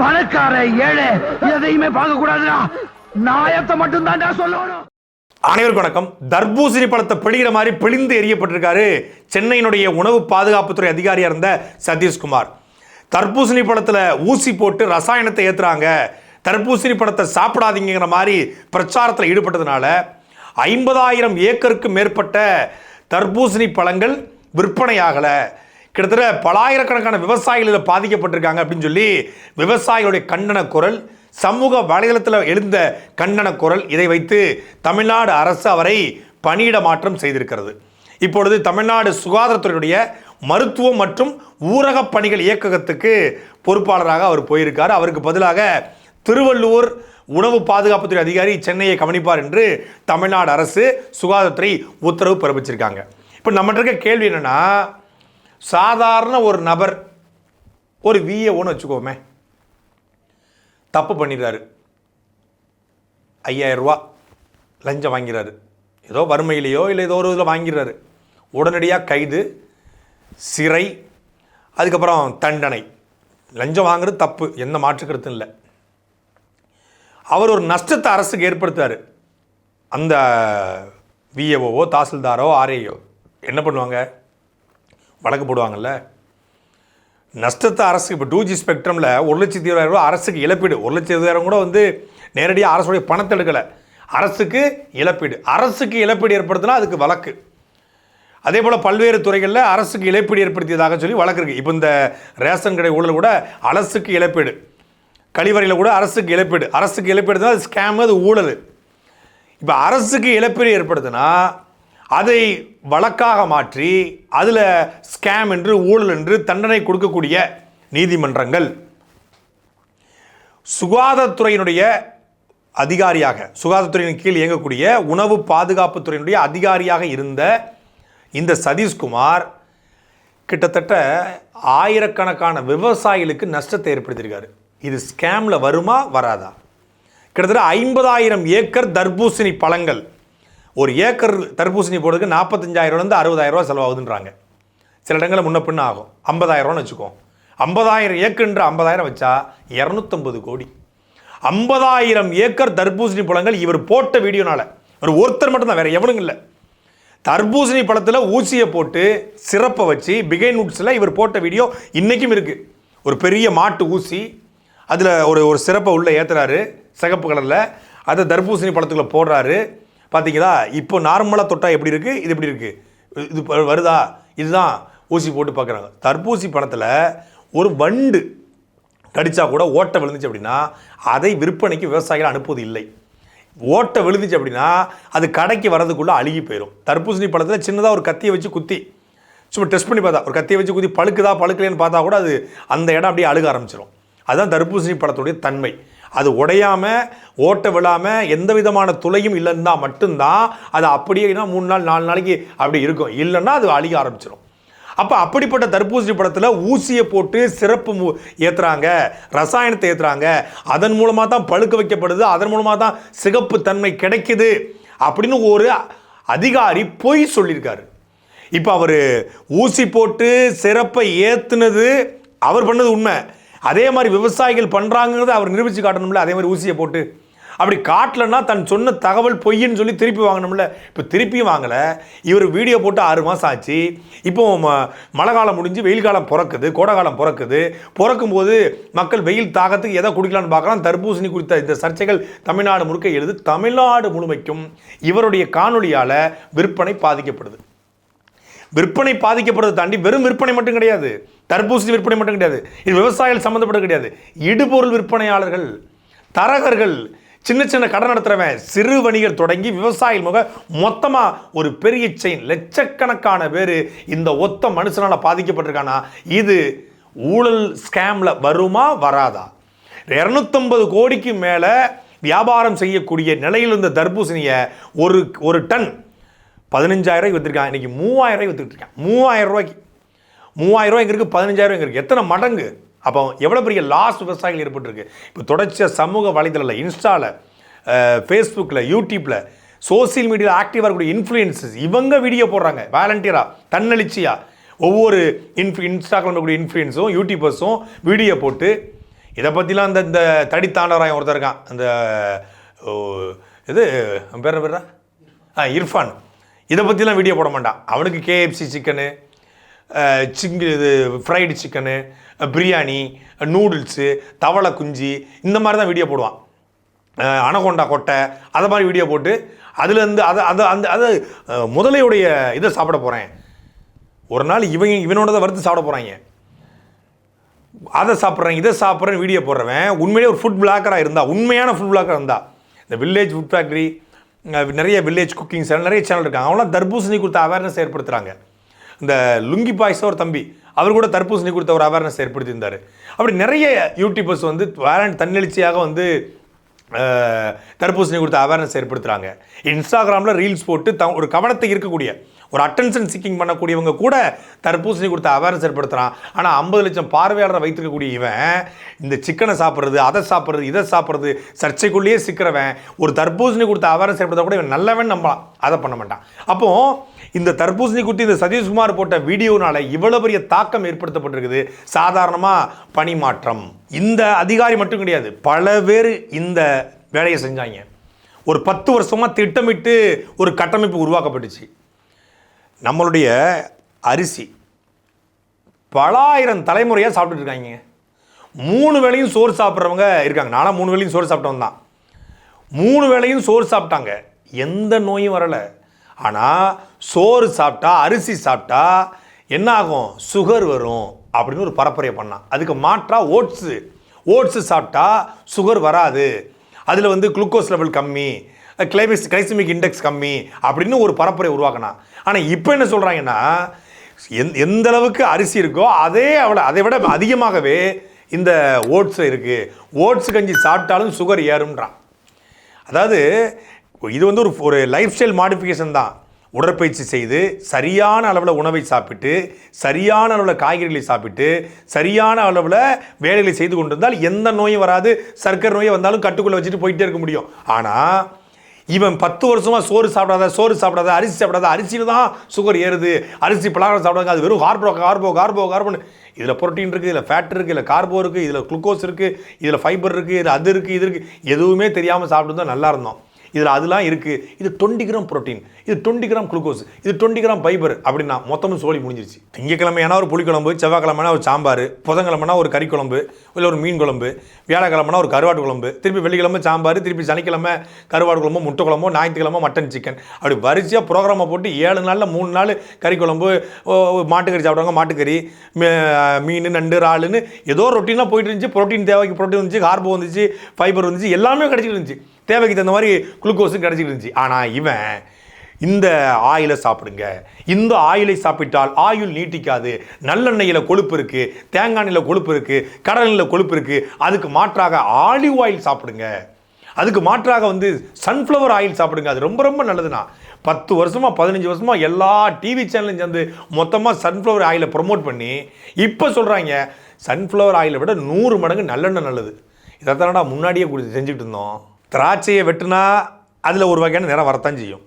பணக்கார ஏழை எதையுமே பார்க்க கூடாதுடா நாயத்தை மட்டும் தான்டா சொல்லணும். அனைவருக்கும் வணக்கம். தர்பூசணி பழத்தை பிழிகிற மாதிரி பிழிந்து எரியப்பட்டிருக்காரு சென்னையினுடைய உணவு பாதுகாப்புத்துறை அதிகாரியாக இருந்த சதீஷ்குமார். தர்பூசணி பழத்தில் ஊசி போட்டு ரசாயனத்தை ஏற்றுறாங்க தர்பூசணி பழத்தை சாப்பிடாதீங்கிற மாதிரி பிரச்சாரத்தில் ஈடுபட்டதுனால ஐம்பதாயிரம் ஏக்கருக்கு மேற்பட்ட தர்பூசணி பழங்கள் விற்பனையாகலை கிட்டத்தட்ட பலாயிரக்கணக்கான விவசாயிகள் இதில் பாதிக்கப்பட்டிருக்காங்க அப்படின்னு சொல்லி விவசாயிகளுடைய கண்டன குரல் சமூக வலைதளத்தில் எழுந்த கண்டன குரல் இதை வைத்து தமிழ்நாடு அரசு அவரை பணியிட மாற்றம் செய்திருக்கிறது. இப்பொழுது தமிழ்நாடு சுகாதாரத்துறையுடைய மருத்துவம் மற்றும் ஊரக பணிகள் இயக்ககத்துக்கு பொறுப்பாளராக அவர் போயிருக்கார். அவருக்கு பதிலாக திருவள்ளூர் உணவு பாதுகாப்புத்துறை அதிகாரி சென்னையை கவனிப்பார் என்று தமிழ்நாடு அரசு சுகாதாரத்துறை உத்தரவு பிறப்பிச்சிருக்காங்க. இப்போ நம்மகிட்ட இருக்க கேள்வி என்னன்னா சாதாரண ஒரு நபர் ஒரு விஏஓன்னு வச்சுக்கோமே தப்பு பண்ணிடுறாரு. ஐயாயிரரூவா லஞ்சம் வாங்கிறாரு ஏதோ வறுமையிலையோ இல்லை ஏதோ ஒரு இதில் வாங்கிறாரு உடனடியாக கைது சிறை அதுக்கப்புறம் தண்டனை. லஞ்சம் வாங்குறது தப்பு எந்த மாற்றுக்கருத்தும் இல்லை. அவர் ஒரு நஷ்டத்தை அரசுக்கு ஏற்படுத்தாரு அந்த விஏஓவோ தாசில்தாரோ ஆர்ஏயோ என்ன பண்ணுவாங்க? வழக்கு போடுவாங்கல்ல? நஷ்டத்தை அரசு இப்போ டூ ஜி ஸ்பெக்ட்ரமில் ஒரு லட்சத்தி இருபதாயிரம் ரூபா அரசுக்கு இழப்பீடு. ஒரு லட்சத்தி இருபதாயிரம் கூட வந்து நேரடியாக அரசுடைய பணத்தை எடுக்கலை. அரசுக்கு இழப்பீடு. அரசுக்கு இழப்பீடு ஏற்படுத்தினா அதுக்கு வழக்கு. அதே போல் பல்வேறு துறைகளில் அரசுக்கு இழப்பீடு ஏற்படுத்தியதாக சொல்லி வழக்கு இருக்குது இப்போ இந்த ரேஷன் கடை ஊழல் கூட அரசுக்கு இழப்பீடு. கழிவறையில் கூட அரசுக்கு இழப்பீடு. அரசுக்கு இழப்பீடு தான் அது ஸ்கேமு அது ஊழல். இப்போ அரசுக்கு இழப்பீடு ஏற்படுத்தினா அதை வழக்காக மாற்றி அதில் ஸ்கேம் என்று ஊழல் என்று தண்டனை கொடுக்கக்கூடிய நீதிமன்றங்கள். சுகாதாரத்துறையினுடைய அதிகாரியாக சுகாதாரத்துறையின் கீழ் இயங்கக்கூடிய உணவு பாதுகாப்புத்துறையினுடைய அதிகாரியாக இருந்த இந்த சதீஷ்குமார் கிட்டத்தட்ட ஆயிரக்கணக்கான விவசாயிகளுக்கு நஷ்டத்தை ஏற்படுத்தியிருக்காரு. இது ஸ்கேமில் வருமா வராதா? கிட்டத்தட்ட ஐம்பதாயிரம் ஏக்கர் தர்பூசணி பழங்கள் ஒரு ஏக்கர் தர்பூசணி போடுறதுக்கு நாற்பத்தஞ்சாயிரம்லேருந்து அறுபதாயிரரூவா செலவாகுதுன்றாங்க. சில இடங்களில் முன்ன பின்ன ஆகும். ஐம்பதாயிரம்னு வச்சுக்கோம். ஐம்பதாயிரம் ஏக்கர்ன்ற ஐம்பதாயிரம் வச்சா இரநூத்தம்பது கோடி. ஐம்பதாயிரம் ஏக்கர் தர்பூசணி பழங்கள் இவர் போட்ட வீடியோனால. ஒரு ஒருத்தர் மட்டும்தான் வேறு எவனுங்க இல்லை. தர்பூசணி பழத்தில் ஊசியை போட்டு சிறப்பை வச்சு பிகை நூட்ஸில் இவர் போட்ட வீடியோ இன்றைக்கும் இருக்குது ஒரு பெரிய மாட்டு ஊசி அதில் ஒரு ஒரு சிறப்பை உள்ளே ஏற்றுறாரு சிகப்பு கலரில். அதை தர்பூசணி பழத்துக்குள்ளே போடுறாரு. பார்த்தீங்களா இப்போ நார்மலாக தொட்டால் எப்படி இருக்குது இது எப்படி இருக்குது இது வருதா? இதுதான் ஊசி போட்டு பார்க்குறாங்க தர்பூசி பழத்தில் ஒரு வண்டு கடித்தா கூட ஓட்டை விழுந்துச்சு அப்படின்னா அதை விற்பனைக்கு விவசாயிகள் அனுப்புவது இல்லை. ஓட்டை விழுந்துச்சு அப்படின்னா அது கடைக்கு வரதுக்குள்ளே அழுகி போயிடும் தர்பூசணி பழத்தில் சின்னதாக ஒரு கத்தியை வச்சு குத்தி சும்மா டெஸ்ட் பண்ணி பார்த்தா ஒரு கத்தியை வச்சு குத்தி பழுக்குதா பழுக்கலைன்னு பார்த்தா கூட அது அந்த இடம் அப்படியே அழுக ஆரம்பிச்சிடும் அதுதான் தர்பூசணி பழத்துடைய தன்மை. அது உடையாமல் ஓட்ட விழாமல் எந்த விதமான துளையும் இல்லைன்னா மட்டும்தான் அது அப்படியே மூணு நாள் நாலு நாளைக்கு அப்படி இருக்கும். இல்லைன்னா அது அழிய ஆரம்பிச்சிடும் அப்போ அப்படிப்பட்ட தர்பூசணி படத்தில் ஊசியை போட்டு சிறப்பு மு- ஏத்துறாங்க ரசாயனத்தை ஏற்றுறாங்க அதன் மூலமாக தான் பழுக்க வைக்கப்படுது அதன் மூலமாக தான் சிகப்பு தன்மை கிடைக்குது அப்படின்னு ஒரு அதிகாரி பொய் சொல்லியிருக்காரு. இப்போ அவர் ஊசி போட்டு சிறப்பை ஏற்றுனது அவர் பண்ணது உண்மை. அதே மாதிரி விவசாயிகள் பண்ணுறாங்கிறத அவர் நிரூபித்து காட்டணும்ல அதே மாதிரி ஊசியை போட்டு. அப்படி காட்டலன்னா தன் சொன்ன தகவல் பொய்ன்னு சொல்லி திருப்பி வாங்கணும்ல. இப்போ திருப்பியும் வாங்கலை. இவர் வீடியோ போட்டு ஆறு மாதம் ஆச்சு. இப்போ ம- மழை காலம் முடிஞ்சு வெயில் காலம் பிறக்குது கோடை காலம் பிறக்குது. பிறக்கும் போது மக்கள் வெயில் தாகத்துக்கு எதை குடிக்கலாம்னு பார்க்கலாம். தர்பூசணி குறித்த இந்த சர்ச்சைகள் தமிழ்நாடு முழுக்க எழுது. தமிழ்நாடு முழுமைக்கும் இவருடைய காணொலியால் விற்பனை பாதிக்கப்படுது. விற்பனை பாதிக்கப்படுறதை தாண்டி வெறும் விற்பனை மட்டும் கிடையாது. தர்பூசணி விற்பனை மட்டும் கிடையாது. இது விவசாயிகள் சம்மந்தப்பட்டது கிடையாது. இடுபொருள் விற்பனையாளர்கள் தரகர்கள் சின்ன சின்ன கடன் நடத்துகிறவன் சிறு வணிகர் தொடங்கி விவசாயிகள் முக மொத்தமாக ஒரு பெரிய செயின் லட்சக்கணக்கான பேர் இந்த ஒத்த மனுஷனால் பாதிக்கப்பட்டிருக்கானா? இது ஊழல் ஸ்கேமில் வருமா வராதா? இரநூத்தம்பது கோடிக்கு மேலே வியாபாரம் செய்யக்கூடிய நிலையில் இருந்த தர்பூசணியை ஒரு ஒரு டன் பதினஞ்சாயிரம் விற்றுருக்கான் இன்னைக்கு மூவாயிரம் ரூபாய் வித்துட்டு மூவாயிரம் ரூபாய்க்கு. மூவாயிரம் ரூபாய் இங்கே இருக்குது பதினஞ்சாயிரம் இங்கே இருக்குது எத்தனை மடங்கு? அப்போ எவ்வளோ பெரிய லாஸ் விவசாயிகள் ஏற்பட்டுருக்கு. இப்போ தொடர்ச்சியாக சமூக வலைதளத்தில் இன்ஸ்டாவில் ஃபேஸ்புக்கில் யூடியூப்பில் சோசியல் மீடியாவில் ஆக்டிவாக இருக்கக்கூடிய இன்ஃப்ளூயன்சஸ் இவங்க வீடியோ போடுறாங்க. வாலண்டியராக தன்னெழுச்சியாக ஒவ்வொரு இன்ஃப் இன்ஸ்டாகிராமில் இருக்கக்கூடிய இன்ஃப்ளூயன்ஸும் யூடியூபர்ஸும் வீடியோ போட்டு இதை பற்றிலாம் அந்த இந்த தடி தாண்டவராயன் ஒருத்தர் இருக்கான். அந்த ஓ, இது பேர் பேரா ஆ இர்ஃபான். இதை பற்றிலாம் வீடியோ போட மாட்டான். அவனுக்கு கேஎஃப்சி சிக்கனு சிங்கு இது ஃப்ரைடு சிக்கனு பிரியாணி நூடுல்ஸு தவளை குஞ்சு இந்த மாதிரி தான் வீடியோ போடுவான் அனகொண்டா கொட்டை அதை மாதிரி வீடியோ போட்டு அதுலேருந்து அதை அதை அந்த அது முதலையுடைய இதை சாப்பிட போகிறேன் ஒரு நாள் இவங்க இவனோட தான் வறுத்து சாப்பிட போகிறாங்க அதை சாப்பிட்றேன் இதை சாப்பிட்றேன் வீடியோ போடுறவன் உண்மையிலே ஒரு ஃபுட் பிளாக்கராக இருந்தால் உண்மையான ஃபுட் பிளாக்கராக இருந்தால் இந்த வில்லேஜ் ஃபுட் ஃபேக்ட்ரி நிறைய வில்லேஜ் குக்கிங் சேனல் நிறைய சேனல் இருக்காங்க அவங்களாம் தர்பூசணி கொடுத்த அவேர்னஸ் ஏற்படுத்துகிறாங்க இந்த லுங்கி பாய்ஸ் ஒரு தம்பி அவர் கூட தர்பூசணி கொடுத்த ஒரு அவேர்னஸ் ஏற்படுத்தியிருந்தார். அப்படி நிறைய யூடியூபர்ஸ் வந்து வேலண்ட் தன்னெழுச்சியாக வந்து தர்பூசணி கொடுத்த அவேர்னஸ் ஏற்படுத்துகிறாங்க இன்ஸ்டாகிராமில் ரீல்ஸ் போட்டு த ஒரு கவனத்தை இருக்கக்கூடிய ஒரு அட்டென்ஷன் சிக்கிங் பண்ணக்கூடியவங்க கூட தர்பூசணி கொடுத்த அவேர்னஸ் ஏற்படுத்துகிறான் ஆனால் ஐம்பது லட்சம் பார்வையாளரை வைத்திருக்கக்கூடிய இவன் இந்த சிக்கனை சாப்பிட்றது அதை சாப்பிட்றது இதை சாப்பிட்றது சர்ச்சைக்குள்ளேயே சிக்கிறவன் ஒரு தர்பூசணி கொடுத்த அவேர்னஸ் ஏற்படுத்த கூட இவன் நல்லவன் நம்பலாம். அதை பண்ண மாட்டான். அப்போது இந்த தர்பூசணி குத்தி இந்த சதீஷ்குமார் போட்ட வீடியோனால இவ்வளோ பெரிய தாக்கம் ஏற்படுத்தப்பட்டிருக்குது. சாதாரணமாக பணிமாற்றம் இந்த அதிகாரி மட்டும் கிடையாது. பல பேர் இந்த வேலையை செஞ்சாங்க. ஒரு பத்து வருஷமா திட்டமிட்டு ஒரு கட்டமைப்பு உருவாக்கப்பட்டுச்சு. நம்மளுடைய அரிசி. பலாயிரம் தலைமுறையாக சாப்பிட்டுட்டு இருக்காங்க. மூணு வேளையும் சோறு சாப்பிட்றவங்க இருக்காங்க. நானும் மூணு வேளையும் சோறு சாப்பிட்டவன் தான். மூணு வேளையும் சோறு சாப்பிட்டாங்க. எந்த நோயும் வரலை. ஆனால் சோறு சாப்பிட்டா அரிசி சாப்பிட்டா என்ன ஆகும்? சுகர் வரும் அப்படின்னு ஒரு பரப்புரையை பண்ணான். அதுக்கு மாற்றா ஓட்ஸு. ஓட்ஸு சாப்பிட்டா சுகர் வராது. அதில் வந்து குளுக்கோஸ் லெவல் கம்மி. கிளைமிக்ஸ் கிளைசிமிக் இண்டெக்ஸ் கம்மி அப்படின்னு ஒரு பரப்புரை உருவாக்கினா. ஆனால் இப்போ என்ன சொல்கிறாங்கன்னா எந் எந்த அளவுக்கு அரிசி இருக்கோ அதே அவ்வளோ அதை விட அதிகமாகவே இந்த ஓட்ஸ் இருக்குது ஓட்ஸ் கஞ்சி சாப்பிட்டாலும் சுகர் ஏறும்ன்றான். அதாவது இது வந்து ஒரு ஒரு லைஃப் ஸ்டைல் மாடிஃபிகேஷன் தான். உடற்பயிற்சி செய்து சரியான அளவில் உணவை சாப்பிட்டு சரியான அளவில் காய்கறிகளை சாப்பிட்டு சரியான அளவில் வேலைகளை செய்து கொண்டிருந்தால் எந்த நோயும் வராது. சர்க்கரை நோயை வந்தாலும் கட்டுக்குள்ளே வச்சுட்டு போயிட்டே இருக்க முடியும். ஆனால் இவன் பத்து வருஷமா சோறு சாப்பிடாத சோறு சாப்பிடாத அரிசி சாப்பிடாத அரிசியில் தான் சுகர் ஏறுது. அரிசி பலகாரம் சாப்பிடாங்க அது வெறும் கார்போ கார்போ கார்போ கார்போன்னு இதில் புரோட்டீன் இருக்குது இதில் ஃபேட் இருக்குது இதில் கார்போ இருக்குது இதில் குளுக்கோஸ் இருக்குது இதில் ஃபைபர் இருக்குது இதில் அது இருக்குது இது இருக்குது எதுவுமே தெரியாமல் சாப்பிட்டு நல்லா இருந்தோம். இதில் அதெல்லாம் இருக்குது இது டுவெண்ட்டி கிராம் புரோட்டீன் இது டுவெண்ட்டி கிராம் குளுக்கோஸ் இது டுவெண்ட்டி கிராம் ஃபைபர் அப்படின்னா மொத்தமும் சோழி முடிஞ்சிருச்சு. திங்கக்கிழமையான ஒரு புளிக்குழம்பு செவ்வாய்க்கிழமைனா ஒரு சாம்பார் புதன்கிழமைனா ஒரு கறி குழம்பு இல்லை ஒரு மீன் குழம்பு வியாழக்கிழமைனா ஒரு கருவாட்டு குழம்பு திருப்பி வெள்ளிக்கிழமை சாம்பார் திருப்பி சனிக்கிழமை கருவாடு குழம்பு முட்டை குழம்பு ஞாயிற்றுக்கிழமை மட்டன் சிக்கன் அப்படி வரிசையாக ப்ரோக்ராமை போட்டு ஏழு நாளில் மூணு நாள் கறி குழம்பு மாட்டுக்கறி சாப்பிடுவாங்க மாட்டுக்கறி மீன் நண்டு இறாலுன்னு ஏதோ ரொட்டீனாக போயிட்டு இருந்துச்சு. ப்ரோட்டீன் தேவைக்கு ப்ரோட்டீன் வந்துச்சு கார்போ வந்துச்சு ஃபைபர் வந்துச்சு எல்லாமே கிடச்சிட்டு இருந்துச்சு. தேவைக்கு தகுந்த மாதிரி குளுக்கோஸும் கிடச்சிட்டு இருந்துச்சு. ஆனால் இவன் இந்த ஆயிலை சாப்பிடுங்க. இந்த ஆயிலை சாப்பிட்டால் ஆயுள் நீட்டிக்காது. நல்லெண்ணெயில் கொழுப்பு இருக்குது தேங்காய் எண்ணெயில் கொழுப்பு இருக்குது கடலில் கொழுப்பு இருக்குது அதுக்கு மாற்றாக ஆலிவ் ஆயில் சாப்பிடுங்க. அதுக்கு மாற்றாக வந்து சன்ஃப்ளவர் ஆயில் சாப்பிடுங்க. அது ரொம்ப ரொம்ப நல்லதுண்ணா. பத்து வருஷமாக பதினஞ்சு வருஷமாக எல்லா டிவி சேனலும் சேர்ந்து மொத்தமாக சன்ஃப்ளவர் ஆயிலை ப்ரொமோட் பண்ணி இப்போ சொல்கிறாங்க சன்ஃப்ளவர் ஆயிலை விட நூறு மடங்கு நல்லெண்ணெய் நல்லது. இதை தானடா முன்னாடியே செஞ்சுட்டு இருந்தோம். திராட்சையை வெட்டினா அதில் ஒரு வகையான நிறம் வரத்தான் செய்யும்.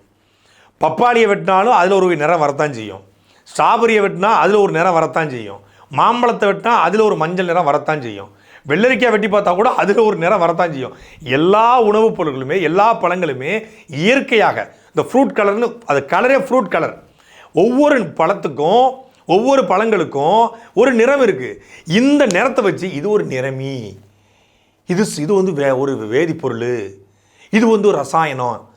பப்பாளியை வெட்டினாலும் அதில் ஒரு நிறம் வரத்தான் செய்யும். ஸ்ட்ராபெரியை வெட்டினா அதில் ஒரு நிறம் வரத்தான் செய்யும். மாம்பழத்தை வெட்டினா அதில் ஒரு மஞ்சள் நிறம் வரத்தான் செய்யும். வெள்ளரிக்காய் வெட்டி பார்த்தா கூட அதில் ஒரு நிறம் வரத்தான் செய்யும். எல்லா உணவுப் பொருட்களுமே எல்லா பழங்களுமே இயற்கையாக இந்த ஃப்ரூட் கலர்னு அது கலரே ஃப்ரூட் கலர் ஒவ்வொரு பழத்துக்கும் ஒவ்வொரு பழங்களுக்கும் ஒரு நிறம் இருக்குது இந்த நிறத்தை வச்சு இது ஒரு நிறமி. இது இது வந்து வே ஒரு வேதிப்பொருள். இது வந்து ஒரு ரசாயனம்.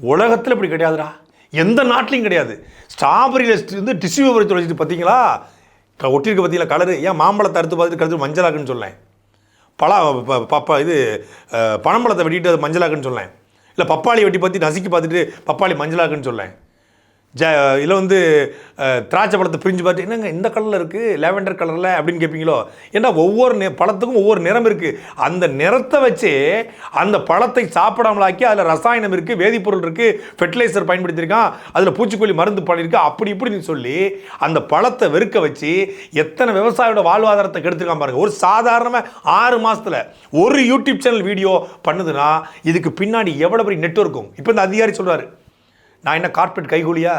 உலகத்தில் இப்படி கிடையாதுடா. எந்த நாட்டிலையும் கிடையாது. ஸ்ட்ராபெரியில் வந்து டிஷ்யூ பேப்பர் தொலைச்சிட்டு பார்த்தீங்களா க- ஒட்டியிருக்க பார்த்தீங்களா கலரு. ஏன் மாம்பழத்தை அறுத்து பார்த்துட்டு கழுத்து மஞ்சளாக்குன்னு சொல்லேன். பலா ப- பப்பா இது பனம்பழத்தை வெட்டிட்டு அது மஞ்சளாக்குன்னு சொல்லேன். இல்லை பப்பாளி வெட்டி பார்த்து நசுக்கி பார்த்துட்டு பப்பாளி மஞ்சளாக்குன்னு சொல்லேன். ஜ இதில் வந்து திராட்சை பழத்தை பிரிஞ்சு பார்த்து என்னங்க இந்த கலரில் இருக்குது லேவெண்டர் கலரில்? அப்படின்னு கேட்பீங்களோ ஏன்னா ஒவ்வொரு நி பழத்துக்கும் ஒவ்வொரு நிறம் இருக்குது அந்த நிறத்தை வச்சு அந்த பழத்தை சாப்பிடாமலாக்கி அதில் ரசாயனம் இருக்குது வேதிப்பொருள் இருக்குது ஃபெர்டிலைசர் பயன்படுத்தியிருக்கான் அதில் பூச்சிக்கொல்லி மருந்து பண்ணியிருக்கு அப்படி இப்படின்னு சொல்லி அந்த பழத்தை வெறுக்க வச்சு எத்தனை விவசாயியோட வாழ்வாதாரத்தை கெடுத்துருக்கான் பாருங்க. ஒரு சாதாரணமாக ஆறு மாதத்தில் ஒரு யூடியூப் சேனல் வீடியோ பண்ணுதுன்னா இதுக்கு பின்னாடி எவ்வளோ பெரிய நெட்வொர்க்கும்? இப்போ இந்த அதிகாரி சொல்கிறாரு நான் என்ன கார்பெட் கைகூலியா?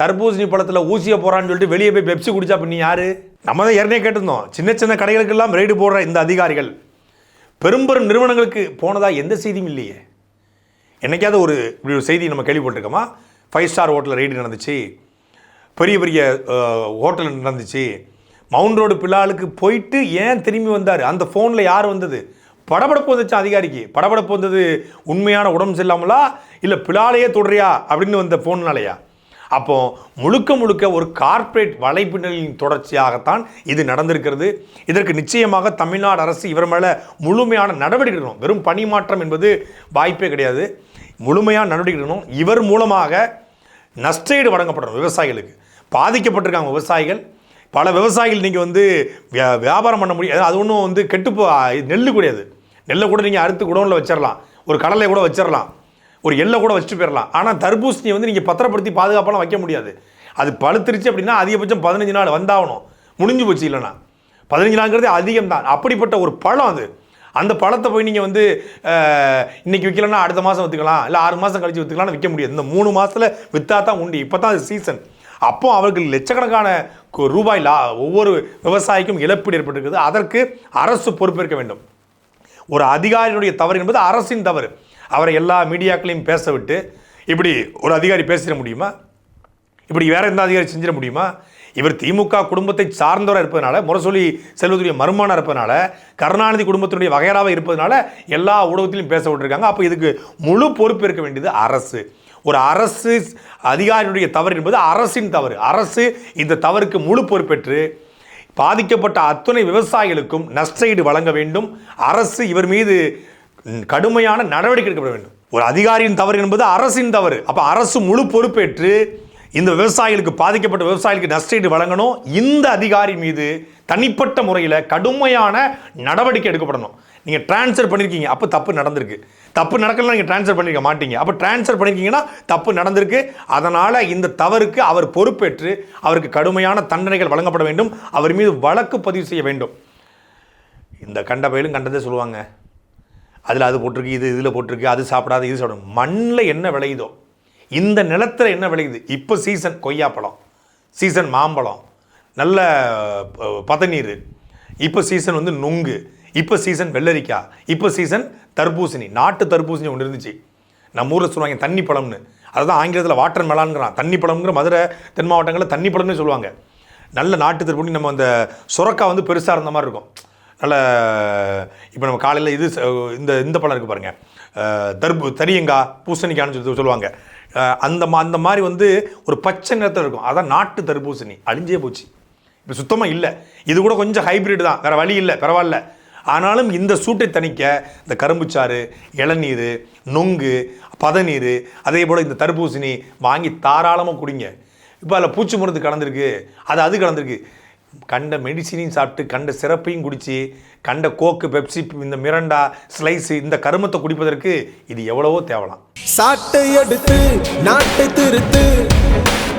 தர்பூசணி பழத்தில் ஊசியை போகிறான்னு சொல்லிட்டு வெளியே போய் பெப்சி குடிச்சா அப்படின்னு யார்? நம்ம தான் ஏற்கனவே கேட்டிருந்தோம். சின்ன சின்ன கடைகளுக்கெல்லாம் ரெய்டு போடுற இந்த அதிகாரிகள். பெரும்பெரும் நிறுவனங்களுக்கு போனதா எந்த செய்தியும் இல்லையே. என்னைக்காவது ஒரு இப்படி ஒரு செய்தி நம்ம கேள்விப்பட்டிருக்கோமா? ஃபைவ் ஸ்டார் ஹோட்டலில் ரெய்டு நடந்துச்சு. பெரிய பெரிய ஹோட்டல் நடந்துச்சு. மவுண்ட் ரோடு பிள்ளாளுக்கு போயிட்டு ஏன் திரும்பி வந்தார்? அந்த ஃபோனில் யார் வந்தது? படபடப்பு வந்துச்சு அதிகாரிக்கு? படபடப்பு வந்தது உண்மையான உடம்பு சரியில்லாமலா? இல்லை பிளாலையே தொடரியா அப்படின்னு வந்த ஃபோன்னாலையா அப்போ முழுக்க முழுக்க ஒரு கார்ப்பரேட் வலைப்பின்னலின் தொடர்ச்சியாகத்தான் இது நடந்திருக்கிறது. இதற்கு நிச்சயமாக தமிழ்நாடு அரசு இவர் மேலே முழுமையான நடவடிக்கை எடுக்கணும். வெறும் பணி மாற்றம் என்பது வாய்ப்பே கிடையாது. முழுமையான நடவடிக்கை எடுக்கணும். இவர் மூலமாக நஷ்டஈடு வழங்கப்படணும் விவசாயிகளுக்கு. பாதிக்கப்பட்டிருக்காங்க விவசாயிகள். பல விவசாயிகள் நீங்கள் வந்து வியா- வியாபாரம் பண்ண முடியாது அது ஒன்றும் வந்து கெட்டுப்போ நெல் கிடையாது. நெல்லை கூட நீங்கள் அறுத்து குடோனில் வச்சிடலாம் ஒரு கடலை கூட வச்சிடலாம் ஒரு எல்லை கூட வச்சுட்டு போயிடலாம் ஆனால் தர்பூசணியை வந்து நீங்கள் பத்திரப்படுத்தி பாதுகாப்பெல்லாம் வைக்க முடியாது. அது பழுத்துருச்சு அப்படின்னா அதிகபட்சம் பதினஞ்சு நாள் வந்தாகணும். முடிஞ்சு போச்சு இல்லைன்னா. பதினஞ்சு நாள்ங்கிறது அதிகம் தான் அப்படிப்பட்ட ஒரு பழம் அது. அந்த பழத்தை போய் நீங்கள் வந்து இன்றைக்கி விற்கலன்னா அடுத்த மாதம் விற்றுக்கலாம் இல்லை ஆறு மாதம் கழித்து விற்றுக்கலாம்னு விற்க முடியாது. இந்த மூணு மாதத்தில் விற்றா தான் உண்டு. இப்போ தான் அது சீசன் அப்போ அவர்கள் லட்சக்கணக்கான ரூபாய் லா ஒவ்வொரு விவசாயிக்கும் இழப்பீடு ஏற்பட்டிருக்குது. அதற்கு அரசு பொறுப்பேற்க வேண்டும். ஒரு அதிகாரியினுடைய தவறு என்பது அரசின் தவறு. அவரை எல்லா மீடியாக்களையும் பேச விட்டு இப்படி ஒரு அதிகாரி பேசிட முடியுமா? இப்படி வேற எந்த அதிகாரி செஞ்சிட முடியுமா? இவர் திமுக குடும்பத்தை சார்ந்தவராக இருப்பதனால முரசொலி செல்வதுடைய மருமானம் இருப்பதனால கருணாநிதி குடும்பத்தினுடைய வகையராக இருப்பதனால எல்லா ஊடகத்திலையும் பேச விட்டுருக்காங்க. அப்போ இதுக்கு முழு பொறுப்பு இருக்க வேண்டியது அரசு. ஒரு அரசு அதிகாரியுடைய தவறு என்பது அரசின் தவறு. அரசு இந்த தவறுக்கு முழு பொறுப்பேற்று பாதிக்கப்பட்ட அத்துணை விவசாயிகளுக்கும் நஷ்டஈடு வழங்க வேண்டும். அரசு இவர் மீது கடுமையான நடவடிக்கை எடுக்கப்பட வேண்டும். ஒரு அதிகாரியின் தவறு என்பது அரசின் தவறு. அப்போ அரசு முழு பொறுப்பேற்று இந்த விவசாயிகளுக்கு பாதிக்கப்பட்ட விவசாயிகளுக்கு நஷ்டஈடு வழங்கணும். இந்த அதிகாரி மீது தனிப்பட்ட முறையில் கடுமையான நடவடிக்கை எடுக்கப்படணும். நீங்கள் ட்ரான்ஸ்ஃபர் பண்ணியிருக்கீங்க அப்போ தப்பு நடந்திருக்கு. தப்பு நடக்கலாம் நீங்கள் ட்ரான்ஸ்ஃபர் பண்ணிக்க மாட்டீங்க. அப்போ ட்ரான்ஸ்ஃபர் பண்ணியிருக்கீங்கன்னா தப்பு நடந்திருக்கு. அதனால் இந்த தவறுக்கு அவர் பொறுப்பேற்று அவருக்கு கடுமையான தண்டனைகள் வழங்கப்பட வேண்டும். அவர் மீது வழக்கு பதிவு செய்ய வேண்டும். இந்த கண்ட பயிலும் கண்டதே சொல்லுவாங்க. அதில் அது போட்டிருக்கு இது இதில் போட்டிருக்கு அது சாப்பிடாது இது சாப்பிடும் மண்ணில் என்ன விளையுதோ இந்த நிலத்தில் என்ன விளையுது? இப்போ சீசன் கொய்யாப்பழம் சீசன் மாம்பழம் நல்ல பதநீர். இப்போ சீசன் வந்து நுங்கு. இப்போ சீசன் வெள்ளரிக்காய் இப்போ சீசன் தர்பூசணி நாட்டு தர்பூசணி ஒன்று இருந்துச்சு. நம்ம ஊரில் சொல்லுவாங்க தண்ணி பழம்னு. அதுதான் ஆங்கிலத்தில் வாட்டர் மெலான்ங்கிறான். தண்ணி பழம்ங்கிற மதுரை தென் மாவட்டங்களில் தண்ணி பழம்னு சொல்லுவாங்க. நல்ல நாட்டு தர்பூசணி நம்ம அந்த சுரக்காய் வந்து பெருசாக இருந்த மாதிரி இருக்கும். நல்ல இப்போ நம்ம காலையில் இது ச- இந்த இந்த பழம் இருக்குது பாருங்கள் தர்பு தரியங்காய் பூசணிக்காய்னு சொல்லி சொல்லுவாங்க. அந்த மா அந்த மாதிரி வந்து ஒரு பச்சை நிறத்தில் இருக்கும். அதான் நாட்டு தர்பூசணி. அழிஞ்சே போச்சு. இப்போ சுத்தமாக இல்லை. இது கூட கொஞ்சம் ஹைப்ரிட் தான். வேறு வழி இல்லை. பரவாயில்ல. ஆனாலும் இந்த சூட்டை தணிக்க இந்த கரும்புச்சாறு இளநீர் நொங்கு பதநீர் அதே போல் இந்த தர்பூசணி வாங்கி தாராளமாக குடிங்க. இப்போ அதில் பூச்சி மருந்து கலந்துருக்கு அது அது கலந்துருக்கு. கண்ட மெடிசினையும் சாப்பிட்டு கண்ட சிறப்பையும் குடித்து கண்ட கோக்கு பெப்சி இந்த மிரண்டா ஸ்லைஸ் இந்த கருமத்தை குடிப்பதற்கு இது எவ்வளவோ தேவலாம். சாட்டை எடுத்து நாட்டை திருத்து